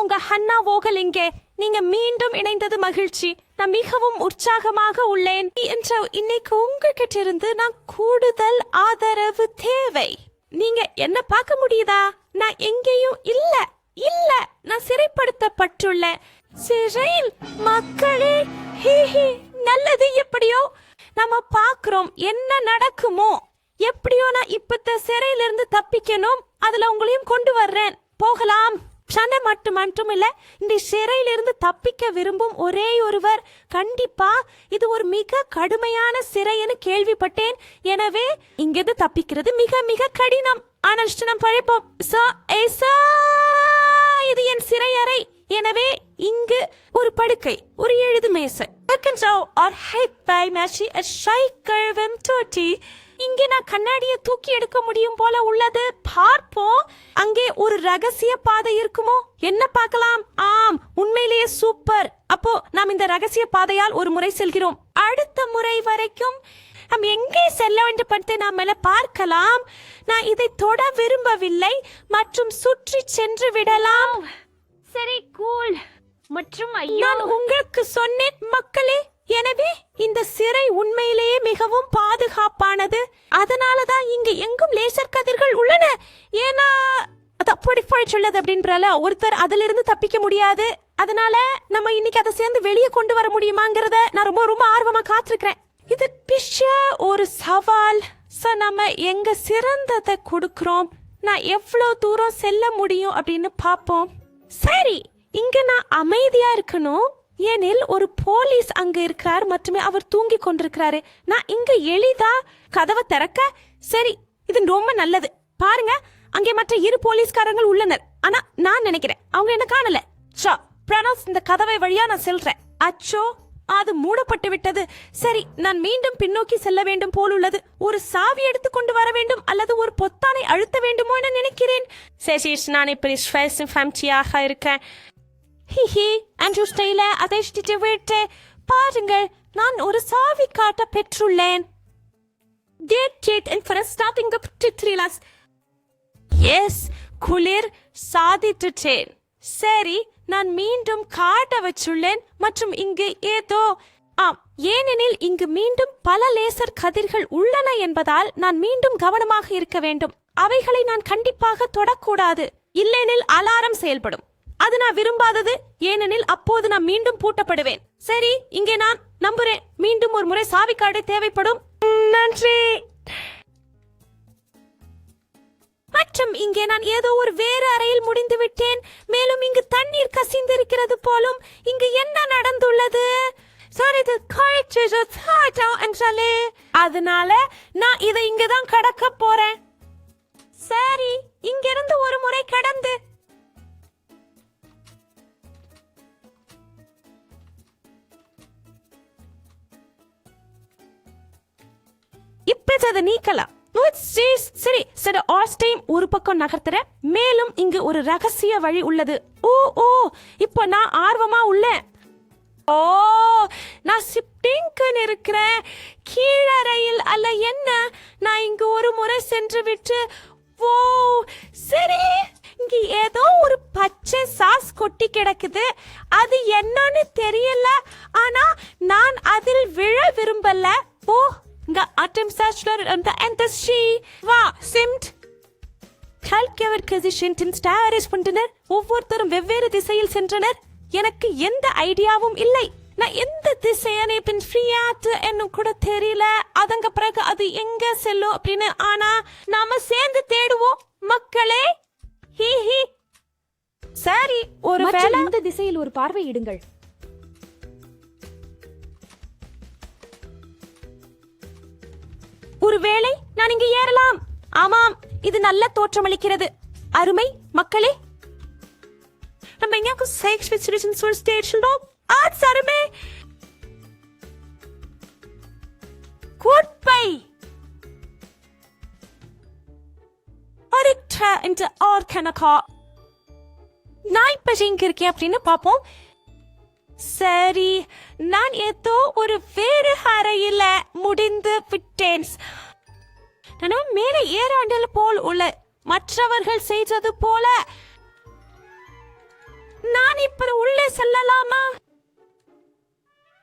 உங்க Hannah Vogel இங்கே. நீங்க மீண்டும் இணைந்தது மகிழ்ச்சி. நான் மிகவும் உற்சாகமாக உள்ளேன். என்ற இன்னைக்கு உங்ககிட்ட இருந்து நான் கூடுதல் ஆதரவு தேவை. நீங்க என்ன பார்க்க முடியுதா? நான் எங்கேயும் இல்ல. இல்ல. நான் சிறைப்படுத்தப்பட்டுள்ள சிறையில் மக்களே ஹி ஹி நல்லது எப்படியோ நம்ம பாக்குறோம் என்ன நடக்குமோ? எப்படியோ நான் இப்பத்த சிறையில இருந்து தப்பிக்கணும். அதுல உங்களையும் கொண்டு வர்றேன். போகலாம். சண்டை மட்டும் மட்டும் இல்ல இந்த சிறையிலிருந்து தப்பிக்க விரும்பும் ஒரே ஒருவர். கண்டிப்பா இது ஒரு மிக கடுமையான சிறைன்னு கேள்விப்பட்டேன். எனவே இங்கிருந்து தப்பிக்கிறது மிக மிக கடினம். ஆனால் நாம் பழைப்போம். இது என் சிறையறை எனவே இங்கு ஒரு படுக்கை ஒரு எழுது மேசை. இங்கே நான் கண்ணாடியை தூக்கி எடுக்க முடியும் போல உள்ளது. பார்ப்போம் அங்கே ஒரு ரகசிய பாதை இருக்குமோ? என்ன பார்க்கலாம்? ஆம் உண்மையிலேயே சூப்பர் அப்போ நாம் இந்த ரகசிய பாதையால் ஒரு முறை செல்கிறோம். அடுத்த முறை வரைக்கும் நாம் எங்கே செல்ல வேண்டும் படத்தை நாம் மேல பார்க்கலாம். நான் இதை தொட விரும்பவில்லை மற்றும் சுற்றி சென்று விடலாம். சரி கூல் மற்றும் ஐயோ. நான் உங்களுக்கு சொன்னேன் மக்களே. எனவே இந்த சிறை உண்மையிலேயே மிகவும் பாதுகாப்பானது. அதனால தான் இங்க எங்கும் லேசர் கதிர்கள் உள்ளன. ஏன்னா அது அப்படி போய் சொல்லுது அப்படின்றால ஒருத்தர் அதுல இருந்து தப்பிக்க முடியாது. அதனால நம்ம இன்னைக்கு அதை சேர்ந்து வெளியே கொண்டு வர முடியுமாங்கிறத நான் ரொம்ப ரொம்ப ஆர்வமா காத்திருக்கிறேன். இது பிஷ ஒரு சவால். சோ நம்ம எங்க சிறந்ததை கொடுக்குறோம். நான் எவ்வளவு தூரம் செல்ல முடியும் அப்படின்னு பார்ப்போம். சரி இங்க நான் அமைதியா இருக்கணும். ஏனில் ஒரு போலீஸ் அங்க இருக்கிறார் மட்டுமே அவர் தூங்கி கொண்டிருக்கிறாரு. நான் இங்க எளிதா கதவை திறக்க சரி இது ரொம்ப நல்லது. பாருங்க அங்கே மற்ற இரு போலீஸ்காரங்கள் உள்ளனர். ஆனா நான் நினைக்கிறேன் அவங்க என்ன காணல. ஷா பிரணாஸ் இந்த கதவை வழியா நான் செல்றேன். அச்சோ! அது மூடப்பட்டு விட்டது. சரி நான் மீண்டும் பின்னோக்கி செல்ல வேண்டும் போலுள்ளது. ஒரு சாவி எடுத்து கொண்டு வர வேண்டும் அல்லது ஒரு பொத்தானை அழுத்த வேண்டுமோ என நினைக்கிறேன். சேஷிஷ் நான் இப்படி ஸ்வயசும் ஃபேம்ச்சியாக இருக்கேன். ஹிஹி அண்ட்ரூ ஸ்டைல அதை விட்டு பாருங்கள் நான் ஒரு சாவி காட்ட பெற்றுள்ளேன். கேட் it and starting up up to எஸ் குளிர் சாதித்துட்டேன். சரி நான் மீண்டும் காட்ட வச்சுள்ளேன் மற்றும் இங்கு ஏதோ ஆம் ஏனெனில் இங்கு மீண்டும் பல லேசர் கதிர்கள் உள்ளன என்பதால் நான் மீண்டும் கவனமாக இருக்க வேண்டும். அவைகளை நான் கண்டிப்பாக தொடக்கூடாது. இல்லைனில் அலாரம் செயல்படும். அது நான் விரும்பாதது ஏனெனில் அப்போது நான் மீண்டும் பூட்டப்படுவேன். சரி இங்கே நான் நம்புறேன். மீண்டும் ஒரு முறை சாவிக்காடு தேவைப்படும். நன்றி. மற்றும் இங்கே நான் ஏதோ ஒரு வேறு அறையில் முடிந்து விட்டேன். மேலும் இங்கு தண்ணீர் கசிந்திருக்கிறது போலும் இங்கு என்ன நடந்துள்ளது? இது அதனால நான் இதை இங்கதான் கடக்க போறேன். சரி இங்கிருந்து ஒரு முறை கடந்து. இப்ப நீக்கலாம். சரி சரி ஆஸ்டைம் ஒரு பக்கம் நகர்த்துற மேலும் இங்கு ஒரு ரகசிய வழி உள்ளது. ஓ ஓ இப்போ நான் ஆர்வமா உள்ளேன். ஓ நான் சிப்டிங்கன் இருக்கிறேன் கீழறையில் அல்ல என்ன? நான் இங்கு ஒரு முறை சென்று விட்டு ஓ சரி இங்க ஏதோ ஒரு பச்சை சாஸ் கொட்டி கிடக்குது. அது என்னன்னு தெரியல. ஆனா நான் அதில் விழ விரும்பல. ஓ இங்க அட்டம் சாச்சுலர் அந்த அந்த ஷீ வா சிம்ட் கல்கவர் கசிஷன் ஸ்டாரேஜ் பண்ணினர் ஒவ்வொருத்தரும் வெவ்வேறு திசையில் சென்றனர். எனக்கு எந்த ஐடியாவும் இல்லை. நான் எந்த திசையனை பின் ஃப்ரீயாத்து என்னும் கூட தெரியல. அதங்க பிறகு அது எங்க செல்லும் அப்படின்னு. ஆனா நாம சேர்ந்து தேடுவோம் மக்களே. ஹி ஹி. சரி ஒரு இந்த திசையில் ஒரு பார்வையிடுங்கள் ஒருவேளை நான் இங்கு ஏறலாம். ஆமாம் இது நல்ல தோற்றமளிக்கிறது. அருமை மக்களே. நம்ம எங்கேயாக்கும் செக்ஸ் விசிரிஷன் சொல் ஸ்டேஷனோம் ஆட்ஸ் அருமை குட்பை. அரிக்ட ஆர் ஆர்கனகா நான் இப்ப எங்க இருக்கேன் அப்படின்னு பாப்போம் சரி நான் ஏதோ ஒரு வேறு அறையில முடிந்து விட்டேன். நான் மேலே ஏறாண்டல் போல் உள்ள மற்றவர்கள் செய்தது போல. நான் இப்ப உள்ளே செல்லலாமா?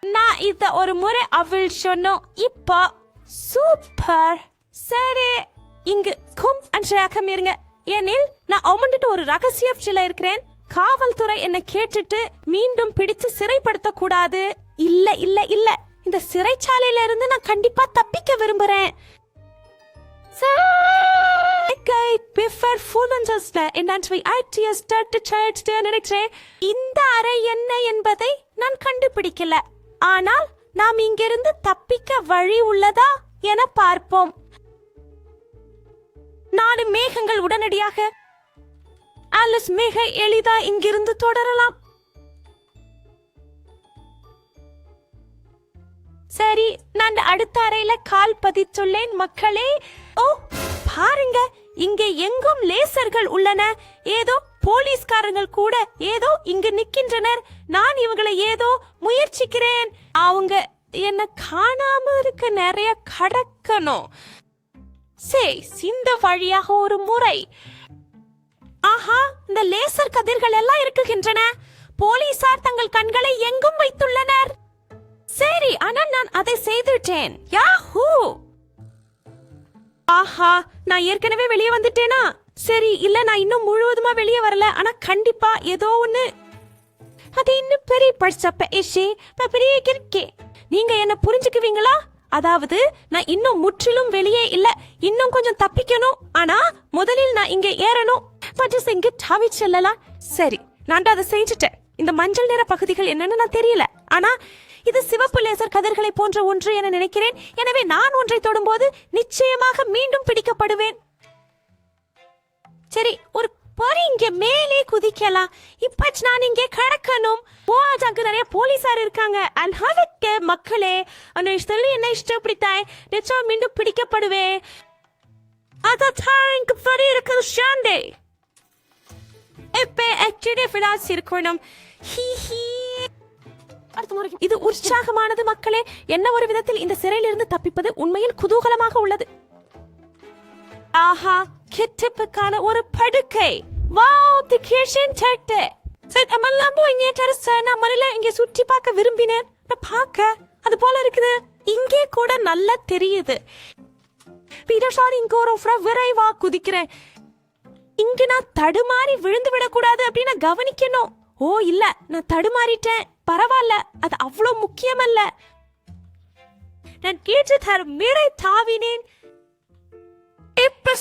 நான் இத ஒரு முறை அவள் சொன்னோம். இப்போ சூப்பர். சரி இங்கு கும் அன்றாகம் இருங்க ஏனில் நான் அவமண்டிட்டு ஒரு ரகசியத்துல இருக்கிறேன். காவல்துறை என்ன கேட்டுட்டு மீண்டும் பிடிச்சு சிறைப்படுத்த கூடாது இல்ல இல்ல இல்ல. இந்த சிறைச்சாலையில இருந்து நான் கண்டிப்பா தப்பிக்க விரும்புறேன். நினைக்கிறேன். இந்த அறை என்ன என்பதை நான் கண்டுபிடிக்கல. ஆனால் நாம் இங்கிருந்து தப்பிக்க வழி உள்ளதா என பார்ப்போம். நாடு மேகங்கள் உடனடியாக ஆலிஸ் மிக எளிதா இங்கிருந்து தொடரலாம். சரி நான் அடுத்த அறையில கால் பதித்துள்ளேன் மக்களே. ஓ பாருங்க இங்கே எங்கும் லேசர்கள் உள்ளன. ஏதோ போலீஸ்காரங்கள் கூட ஏதோ இங்கு நிக்கின்றனர் நான் இவங்களை ஏதோ முயற்சிக்கிறேன். அவங்க என்ன காணாம இருக்க நிறைய கடக்கணும். சே இந்த வழியாக ஒரு முறை. ஆஹா இந்த லேசர் கதிர்கள் எல்லாம் இருக்குகின்றன. போலீசார் தங்கள் கண்களை எங்கும் வைத்துள்ளனர். சரி ஆனால் நான் அதை செய்துட்டேன் யாஹூ! ஆஹா நான் ஏற்கனவே வெளியே வந்துட்டேனா? சரி இல்ல நான் இன்னும் முழுவதுமா வெளியே வரல. ஆனா கண்டிப்பா ஏதோ ஒண்ணு. அது இன்னும் பெரிய படிச்சப்ப இஷே பெரிய இருக்கே நீங்க என்ன புரிஞ்சுக்குவீங்களா? அதாவது நான் இன்னும் முற்றிலும் வெளியே இல்ல. இன்னும் கொஞ்சம் தப்பிக்கணும். ஆனா முதலில் நான் இங்க ஏறணும். பட்ஜஸ் இங்க டாவி செல்லலாம். சரி நான் அதை செஞ்சுட்டேன். இந்த மஞ்சள் நிற பகுதிகள் என்னன்னு நான் தெரியல. ஆனா இது சிவப்பு லேசர் கதிர்களை போன்ற ஒன்று என நினைக்கிறேன். எனவே நான் ஒன்றை தொடும்போது நிச்சயமாக மீண்டும் பிடிக்கப்படுவேன். சரி ஒரு பொறி இங்க மேலே குதிக்கலாம். இப்ப நான் இங்கே கடக்கணும். ஓ அங்க நிறைய போலீசார் இருக்காங்க. அண்ட் ஹவக்க மக்களே. அந்த சொல்லி என்ன இஷ்டப்பிடித்தாய் நிச்சயம் மீண்டும் பிடிக்கப்படுவேன். அதான் இங்க பொறி இருக்கிற ஷாண்டே இப்ப ஆக்சுவலி ஃபினான்ஸ் இருக்கணும். ஹி ஹி அடுத்த முறை இது உற்சாகமானது மக்களே. என்ன ஒரு விதத்தில் இந்த சிறையிலிருந்து தப்பிப்பது உண்மையில் குதூகலமாக உள்ளது. ஆஹா கிட்டப்புக்கான ஒரு படுக்கை. வாவ் தி கிச்சன் செட் சரி நம்மெல்லாம் போய் இங்கே டெரஸ் நான் மலையில இங்க சுற்றி பார்க்க விரும்பினேன். நான் பார்க்க அது போல இருக்குது. இங்கே கூட நல்லா தெரியுது. பீட்டர் சார் இங்க ஒரு விரைவா குதிக்கிறேன். இங்க நான் தடுமாறி விழுந்து விடக்கூடாது அப்படின்னு நான் கவனிக்கணும். ஓ இல்ல நான் தடுமாறிட்டேன். பரவாயில்ல அது அவ்வளவு முக்கியமல்ல. நான் கேட்டு தரும் மீறை தாவினேன். இப்ப.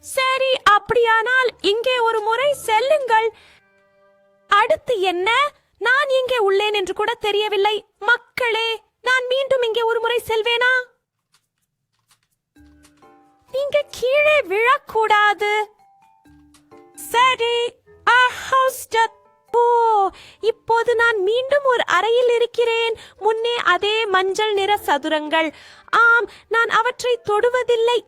சரி அப்படியானால் இங்கே ஒரு முறை செல்லுங்கள். அடுத்து என்ன? நான் இங்கே உள்ளேன் என்று கூட தெரியவில்லை. மக்களே நான் மீண்டும் இங்கே ஒரு முறை செல்வேனா? நீங்க கீழே விழக்கூடாது. சரி ஆ, ஓ இப்போது நான் மீண்டும் ஒரு அறையில் இருக்கிறேன். முன்னே அதே மஞ்சள் நிற சதுரங்கள். ஆம் நான் அவற்றை தொடுவதில்லை.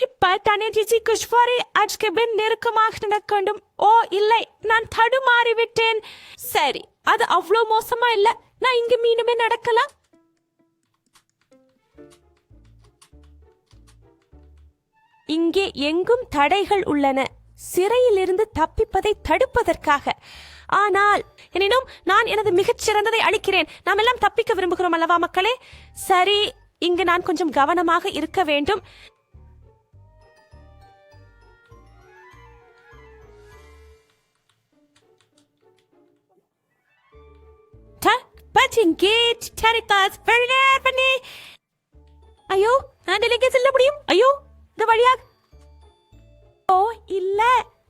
இப்ப தனி ஜிஜி குஷ்வாரி அஜ்கபின் நெருக்கமாக நடக்கண்டும் ஓ இல்லை நான் தடுமாறி விட்டேன் சரி அது அவ்வளோ மோசமா இல்லை. நான் இங்கு மீண்டுமே நடக்கலாம். இங்கே எங்கும் தடைகள் உள்ளன. சிறையிலிருந்து தப்பிப்பதை தடுப்பதற்காக. ஆனால் எனினும் நான் எனது மிகச்சிறந்ததை அளிக்கிறேன். நாம் எல்லாம் தப்பிக்க விரும்புகிறோம் அல்லவா மக்களே? சரி இங்கு நான் கொஞ்சம் கவனமாக இருக்க வேண்டும். ஐயோ நான் எங்க செல்ல முடியும்? ஐயோ. இந்த வழியாக. ஓ இல்ல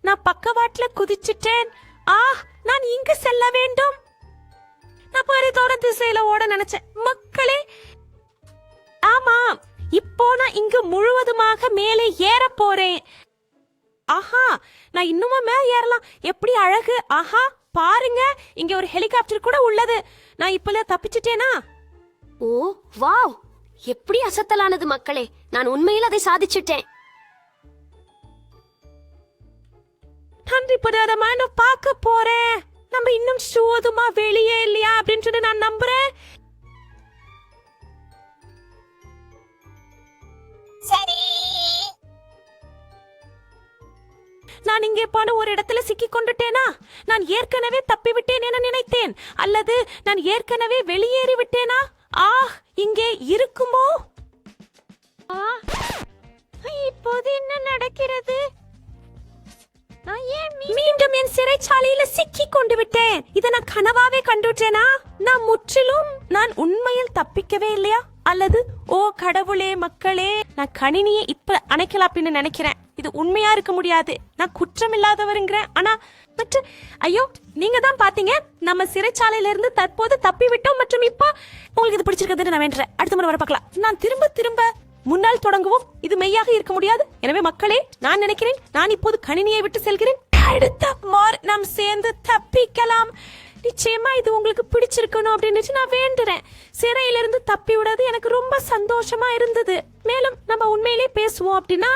நான் பக்கவாட்டுல குதிச்சிட்டேன். ஆ நான் இங்கு செல்ல வேண்டும். நான் பரிதோர திசையில ஓட நினைச்சேன். மக்களே. ஆமா இப்போ நான் இங்கு முழுவதுமாக மேலே ஏற போறேன். ஆஹா நான் இன்னுமா மேல ஏறலாம். எப்படி அழகு. ஆஹா பாருங்க இங்க ஒரு ஹெலிகாப்டர் கூட உள்ளது. நான் இப்பல தப்பிச்சிட்டேனா? ஓ வாவ். எப்படி அசத்தலானது மக்களே? நான் உண்மையில் அதை சாதிச்சிட்டேன். நன்றி படாதமா நான் பார்க்க போறேன். நம்ம இன்னும் சோதுமா வெளியே இல்லையா அப்படின்னு சொல்லி நான் நம்புறேன். சரி. நான் இங்கே போன ஒரு இடத்துல சிக்கி கொண்டுட்டேனா? நான் ஏற்கனவே தப்பி விட்டேன் என நினைத்தேன். அல்லது நான் ஏற்கனவே வெளியேறி விட்டேனா ஆ இங்கே இருக்குமோ? இப்போது என்ன நடக்கிறது? மீண்டும் என் சிறைச்சாலையில சிக்கி கொண்டு விட்டேன். இதை நான் கனவாவே கண்டுட்டேனா நான் முற்றிலும் நான் உண்மையில் தப்பிக்கவே இல்லையா? அல்லது ஓ கடவுளே மக்களே நான் கணினியை இப்ப அணைக்கலாம் அப்படின்னு நினைக்கிறேன். இது உண்மையா இருக்க முடியாது. நான் குற்றம் இல்லாதவருங்கிறேன் ஆனா மற்ற ஐயோ நீங்க தான் பாத்தீங்க. நம்ம சிறைச்சாலையில இருந்து தற்போது தப்பி விட்டோம் மற்றும் இப்போ உங்களுக்கு இது பிடிச்சிருக்கிறது நான் வேண்டேன் அடுத்த முறை வர பார்க்கலாம். நான் திரும்ப திரும்ப முன்னால் தொடங்குவோம் இது மெய்யாக இருக்க முடியாது. எனவே மக்களே நான் நினைக்கிறேன் நான் இப்போது கணினியை விட்டு செல்கிறேன். அடுத்த மார் நாம் சேர்ந்து தப்பிக்கலாம். நிச்சயமா இது உங்களுக்கு பிடிச்சிருக்கணும் அப்படின்னு நான் வேண்டுறேன். சிறையிலிருந்து தப்பி விடாது எனக்கு ரொம்ப சந்தோஷமா இருந்தது. மேலும் நம்ம உண்மையிலே பேசுவோம் அப்படின்னா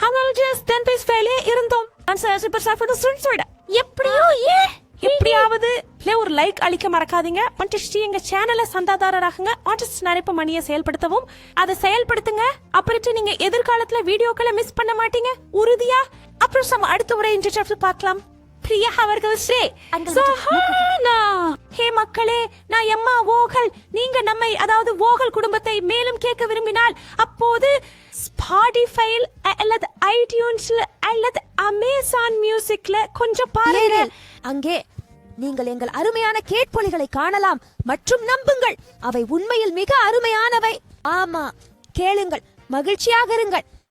அவங்க just ten days வேலையே இருந்தோம். நான் ச- super star for the students விட. எப்படியோ ஏ? எப்படியாவது ஒரு லைக் அளிக்க மறக்காதீங்க. மற்றும் எங்க சேனலை சந்தாதாரராகுங்க. ஆர்டிஸ்ட் நரைப்பு மணியை செயல்படுத்தவும். அதை செயல்படுத்துங்க. அப்புறம் நீங்க எதிர்காலத்துல வீடியோக்களை மிஸ் பண்ண மாட்டீங்க. உறுதியா? அப்புறம் அடுத்த முறை இன்டர்வியூ பார்க்கலாம். பிரியா அவர்கள் ஸ்ரே. சோஹானா. ஹே மக்களே நான் எம்மா ஓகல். நீங்க நம்மை அதாவது ஓகல் குடும்பத்தை மேலும் கேட்க விரும்பினால் அப்போது ஸ்பாடிஃபைல் அல்லது ஐடியூன்ஸ்ல அல்லது அமேசான் மியூசிக்ல கொஞ்சம் பாருங்க அங்கே நீங்கள் எங்கள் அருமையான கேட்பொலிகளை காணலாம் மற்றும் நம்புங்கள். அவை உண்மையில் மிக அருமையானவை. ஆமா கேளுங்கள் மகிழ்ச்சியாக இருங்கள்.